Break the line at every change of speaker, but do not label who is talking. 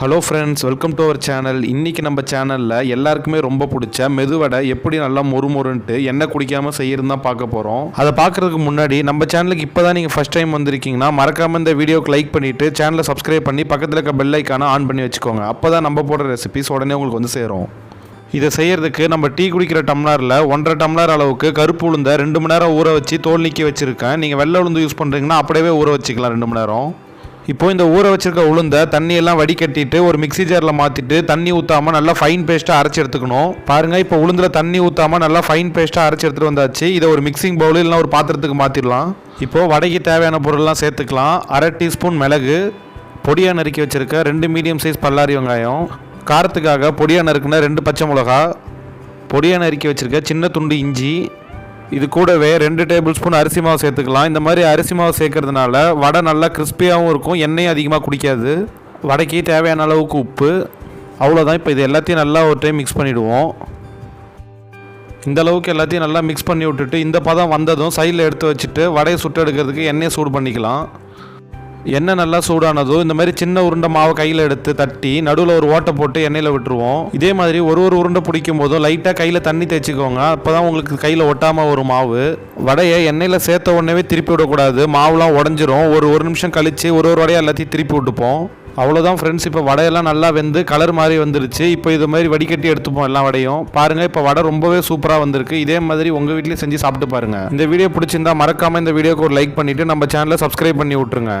Hello friends welcome to our channel இன்றைக்கி நம்ம சேனலில் எல்லாருக்குமே ரொம்ப பிடிச்ச மெதுவடை எப்படி நல்லா மொறுமொறுன்ட்டு எண்ணெய் குடிக்காமல் செய்யறது தான் பார்க்க போகிறோம் அதை பார்க்குறதுக்கு முன்னாடி நம்ம சேனலுக்கு இப்போ தான் நீங்கள் ஃபஸ்ட் டைம் வந்திருக்கீங்கன்னா மறக்காமல் இந்த வீடியோக்கு லைக் பண்ணிவிட்டு சேனலை சப்ஸ்கிரைப் பண்ணி பக்கத்தில் இருக்க பெல் ஐக்கானை ஆன் பண்ணி வச்சுக்கோங்க. அப்போ தான் நம்ம போடுற ரெசிபிஸ் உடனே உங்களுக்கு வந்து சேரும். இதை செய்யறதுக்கு நம்ம டீ குடிக்கிற டம்ளரில் ஒன்றரை டம்ளர் அளவுக்கு கருப்பு உளுந்த ரெண்டு மணி நேரம் ஊற வச்சு தோல் நீக்கி வச்சுருக்கேன். நீங்கள் வெள்ளை உளுந்து யூஸ் பண்ணுறீங்கன்னா அப்படியே ஊற வச்சுக்கலாம் ரெண்டு மணி நேரம். இப்போ இந்த ஊற வச்சிருக்க உளுந்த தண்ணியெல்லாம் வடிகட்டிட்டு ஒரு மிக்ஸி ஜாரில் மாற்றிட்டு தண்ணி ஊற்றாமல் நல்லா ஃபைன் பேஸ்ட்டாக அரைச்சி எடுத்துக்கணும். பாருங்கள் இப்போ உளுந்தில் தண்ணி ஊற்றாமல் நல்லா ஃபைன் பேஸ்ட்டாக அரைச்சி எடுத்துகிட்டு வந்தாச்சு. இதை ஒரு மிக்சிங் பவுல் இல்லைனா ஒரு பாத்திரத்துக்கு மாற்றிடலாம் இப்போது வடைக்கு தேவையான பொருள்லாம் சேர்த்துக்கலாம். அரை டீஸ்பூன் மிளகு பொடியாக நறுக்கி வச்சுருக்க ரெண்டு மீடியம் சைஸ் பல்லாரி வெங்காயம் காரத்துக்காக பொடியாக நறுக்குன ரெண்டு பச்சை மிளகா பொடியாக நறுக்கி வச்சுருக்க சின்ன துண்டு இஞ்சி இது கூடவே ரெண்டு டேபிள் ஸ்பூன் அரிசி மாவு சேர்த்துக்கலாம். இந்த மாதிரி அரிசி மாவு சேர்க்கறதுனால வடை நல்லா கிறிஸ்பியாகவும் இருக்கும். எண்ணெயும் அதிகமாக குடிக்காது. வடைக்கு தேவையான அளவுக்கு உப்பு. அவ்வளோதான் இப்போ இது எல்லாத்தையும் நல்லா ஒரு டைம் மிக்ஸ் பண்ணிவிடுவோம் இந்த அளவுக்கு எல்லாத்தையும் நல்லா மிக்ஸ் பண்ணி விட்டுட்டு இந்த பதம் வந்ததும் சைடில் எடுத்து வச்சுட்டு வடையை சுட்டு எடுக்கிறதுக்கு எண்ணெயை சூடு பண்ணிக்கலாம். எண்ணெய் நல்லா சூடானதும் இந்த மாதிரி சின்ன உருண்டை மாவை கையில் எடுத்து தட்டி நடுவில் ஒரு ஓட்டை போட்டு எண்ணெயில் விட்டுருவோம். இதே மாதிரி ஒரு ஒரு உருண்டை பிடிக்கும் போதும் லைட்டாக கையில் தண்ணி தேய்ச்சிக்கோங்க. அப்போ தான் உங்களுக்கு கையில் ஒட்டாமல் ஒரு மாவு. வடையை எண்ணெயில் சேர்த்த உடனே திருப்பி விடக்கூடாது. மாவுலாம் உடஞ்சிரும். ஒரு ஒரு நிமிஷம் கழித்து ஒரு ஒரு வடையை எல்லாத்தையும் திருப்பி விட்டுப்போம். அவ்வளோதான் ஃப்ரெண்ட்ஸ் இப்போ வடையெல்லாம் நல்லா வெந்து கலர் மாதிரி வந்துருச்சு. இப்போ இது மாதிரி வடிகட்டி எடுத்துப்போம் எல்லா வடையும். பாருங்கள் இப்போ வடை ரொம்பவே சூப்பராக வந்திருக்கு. இதே மாதிரி உங்கள் வீட்லேயும் செஞ்சு சாப்பிட்டு பாருங்கள் இந்த வீடியோ பிடிச்சிருந்தா மறக்காமல் இந்த வீடியோக்கு ஒரு லைக் பண்ணிவிட்டு நம்ம சேனலை சப்ஸ்கிரைப் பண்ணி விட்ருங்க